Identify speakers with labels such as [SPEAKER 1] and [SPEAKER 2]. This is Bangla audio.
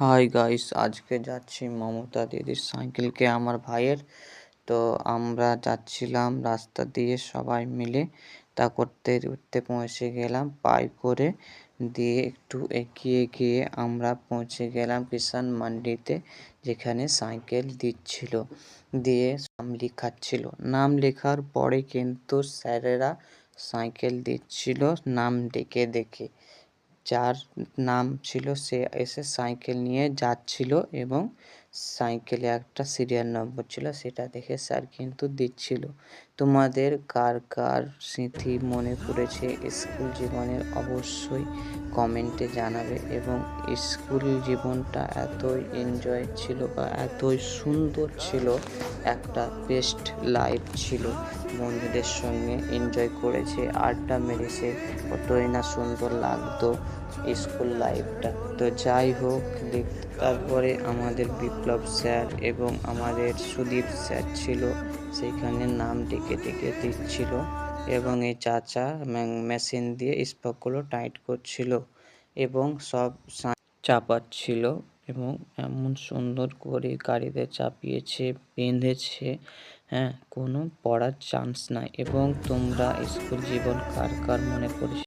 [SPEAKER 1] হাই গাইস আজকে যাচ্ছি মমতা দিদির সাইকেলকে, আমার ভাইয়ের। তো আমরা যাচ্ছিলাম রাস্তা দিয়ে সবাই মিলে। তা করতে, উঠতে পৌঁছে গেলাম পাই করে। দিয়ে একটু এগিয়ে গিয়ে আমরা পৌঁছে গেলাম কিষান মান্ডিতে, যেখানে সাইকেল দিচ্ছিল। দিয়ে নাম লেখাচ্ছিল। নাম লেখার পরে কিন্তু স্যারেরা সাইকেল দিচ্ছিল নাম ডেকে দেখে যার নাম ছিল সে এসে সাইকেল নিয়ে যাচ্ছিল এবং সাইকেলে একটা সিরিয়াল নম্বর ছিল, সেটা দেখে স্যার কিন্তু দিচ্ছিল। তোমাদের কার কার স্মৃতি মনে পড়েছে স্কুল জীবনের অবশ্যই কমেন্টে জানাবে এবং স্কুল জীবনটা এতই এনজয় ছিল বা এতই সুন্দর ছিল, একটা বেস্ট লাইফ ছিল। বন্ধুদের সঙ্গে এনজয় করেছে, আড্ডা মেরেছে। কতই না সুন্দর লাগতো স্কুল লাইফটা তো যাই হোক, দেখ- তারপরে আমাদের বিপ্লব স্যার এবং আমাদের সুদীপ স্যার ছিল, সেখানে নাম ডেকে ডেকে দিচ্ছিল এবং এই চাচা মেশিন দিয়ে স্পকগুলো টাইট করছিল এবং সব চাপাচ্ছিল এবং এমন সুন্দর করে গাড়িতে চাপিয়েছে, বেঁধেছে হ্যাঁ কোনো পড়ার চান্স নাই। এবং তোমরা স্কুল জীবন কার কার মনে পড়েছে